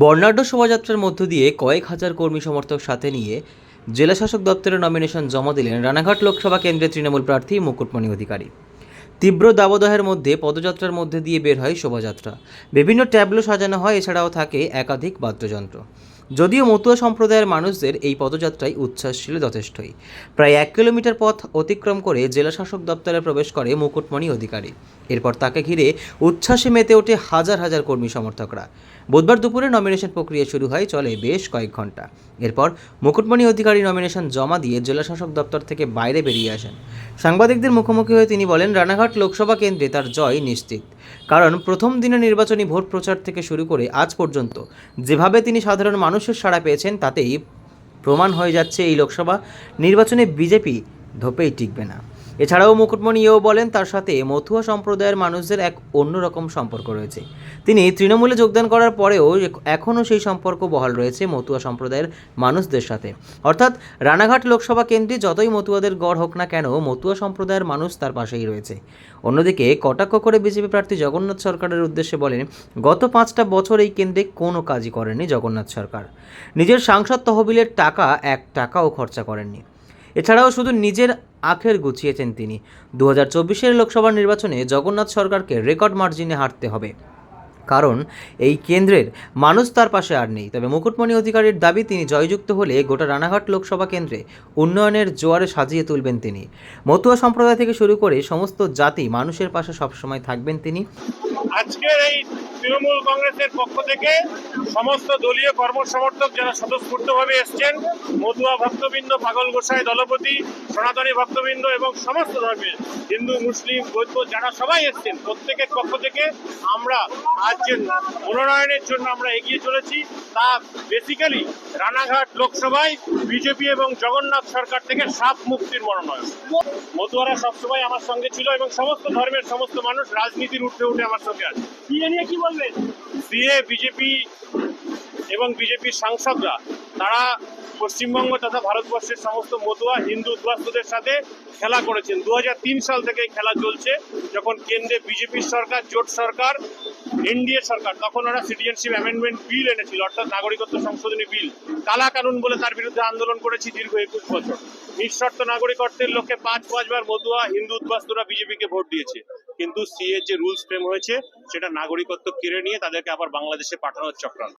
বর্ণাঢ্য শোভাযাত্রার মধ্য দিয়ে কয়েক হাজার কর্মী সমর্থক সাথে নিয়ে জেলা শাসক দপ্তরে নমিনেশন জমা দিলেন রানাঘাট লোকসভা কেন্দ্রের তৃণমূল প্রার্থী মুকুটমণি অধিকারী। তীব্র দাবদাহের মধ্যে পদযাত্রার মধ্যে দিয়ে বের হয় শোভাযাত্রা। বিভিন্ন ট্যাবলো সাজানো হয়, এছাড়াও থাকে একাধিক বাদ্যযন্ত্র। যদিও মতুয়া সম্প্রদায়ের মানুষদের এই পদযাত্রায় উচ্ছ্বাস ছিল যথেষ্টই। প্রায় এক কিলোমিটার পথ অতিক্রম করে জেলা শাসক দপ্তরে প্রবেশ করে মুকুটমণি অধিকারী। এরপর তাকে ঘিরে উচ্ছ্বাসে মেতে ওঠে হাজার হাজার কর্মী সমর্থকরা। বুধবার দুপুরে নমিনেশন প্রক্রিয়া শুরু হয়, চলে বেশ কয়েক ঘণ্টা। এরপর মুকুটমণি অধিকারী নমিনেশন জমা দিয়ে জেলা শাসক দপ্তর থেকে বাইরে বেরিয়ে আসেন। সাংবাদিকদের মুখোমুখি হয়ে তিনি বলেন, রানাঘাট লোকসভা কেন্দ্রে তার জয় নিশ্চিত। কারণ প্রথম দিনে নির্বাচনী ভোট প্রচার থেকে শুরু করে আজ পর্যন্ত যেভাবে তিনি সাধারণ মানুষের সাড়া পেয়েছেন, তাতেই প্রমাণ হয়ে যাচ্ছে এই লোকসভা নির্বাচনে বিজেপি ধোপেই টিকবে না। এছাড়াও মুকুটমণি এও বলেন, তার সাথে মথুয়া সম্প্রদায়ের মানুষদের এক অন্যরকম সম্পর্ক রয়েছে। তিনি তৃণমূলে যোগদান করার পরেও এখনও সেই সম্পর্ক বহাল রয়েছে মতুয়া সম্প্রদায়ের মানুষদের সাথে। অর্থাৎ রানাঘাট লোকসভা কেন্দ্রে যতই মতুয়াদের গড় হোক না কেন মতুয়া সম্প্রদায়ের মানুষ তার পাশেই রয়েছে। অন্যদিকে কটাক্ষ করে বিজেপি প্রার্থী জগন্নাথ সরকারের উদ্দেশ্যে বলেন, গত পাঁচটা বছর এই কেন্দ্রে কোনো কাজই করেনি জগন্নাথ সরকার। নিজের সাংসদ তহবিলের টাকা, এক টাকাও খরচা করেননি। এছাড়াও শুধু নিজের আখের গুছিয়েছেন তিনি। দু হাজার লোকসভা নির্বাচনে জগন্নাথ সরকারকে রেকর্ড মার্জিনে হারতে হবে। কারণ এই কেন্দ্রের মানুষ তার পাশে আর নেই। তবে মুকুটমণি অধিকারীর দাবি, তিনি জয়যুক্ত হলে গোটা রানাঘাট লোকসভা কেন্দ্রে উন্নয়নের জোয়ারে সাজিয়ে তুলবেন তিনি। মতুয়া সম্প্রদায় থেকে শুরু করে সমস্ত জাতি মানুষের পাশে সবসময় থাকবেন তিনি। আজকের এই তৃণমূল কংগ্রেসের পক্ষ থেকে সমস্ত দলীয় কর্মসমর্থক যারা স্বতঃস্ফূর্তভাবে এসছেন, মতুয়া ভক্তবৃন্দ, পাগল গোসাই দলপতি, সনাতনী ভক্তবৃন্দ এবং সমস্ত ধর্মের হিন্দু, মুসলিম, বৌদ্ধ যারা সবাই এসছেন, প্রত্যেকের পক্ষ থেকে আমরা আজ যে মনোনয়নের জন্য আমরা এগিয়ে চলেছি। তা বেসিক্যালি রানাঘাট লোকসভায় বিজেপি এবং জগন্নাথ সরকার থেকে সাপ মুক্তির মনোনয়ন। মতুয়ারা সবসময় আমার সঙ্গে ছিল এবং সমস্ত ধর্মের সমস্ত মানুষ রাজনীতির উঠে উঠে আমার সঙ্গে আছে। কি বলবেন সিএ বিজেপি এবং বিজেপির সাংসদরা তারা পশ্চিমবঙ্গ তথা ভারতবর্ষের সমস্ত মতুয়া, হিন্দু, উদ্বাস্তুদের সাথে খেলা করেছেন। দু হাজার তিন সাল থেকে খেলা চলছে। যখন কেন্দ্রে বিজেপির সরকার, জোট সরকার, এনডিএ সরকার, তখন ওরা সিটিজেনশিপ অ্যামেন্ডমেন্ট বিল এনেছিল, অর্থাৎ নাগরিকত্ব সংশোধনী বিল কালা কানুন বলে তার বিরুদ্ধে আন্দোলন করেছি দীর্ঘ একুশ বছর। নিঃশর্ত নাগরিকত্বের লক্ষ্যে পাঁচ, পাঁচবার মতুয়া, হিন্দু, উদ্বাস্তুরা বিজেপিকে ভোট দিয়েছে। কিন্তু সিএ যে রুলস ফ্রেম হয়েছে, সেটা নাগরিকত্ব কেড়ে নিয়ে তাদেরকে আবার বাংলাদেশে পাঠানোর চক্রান্ত।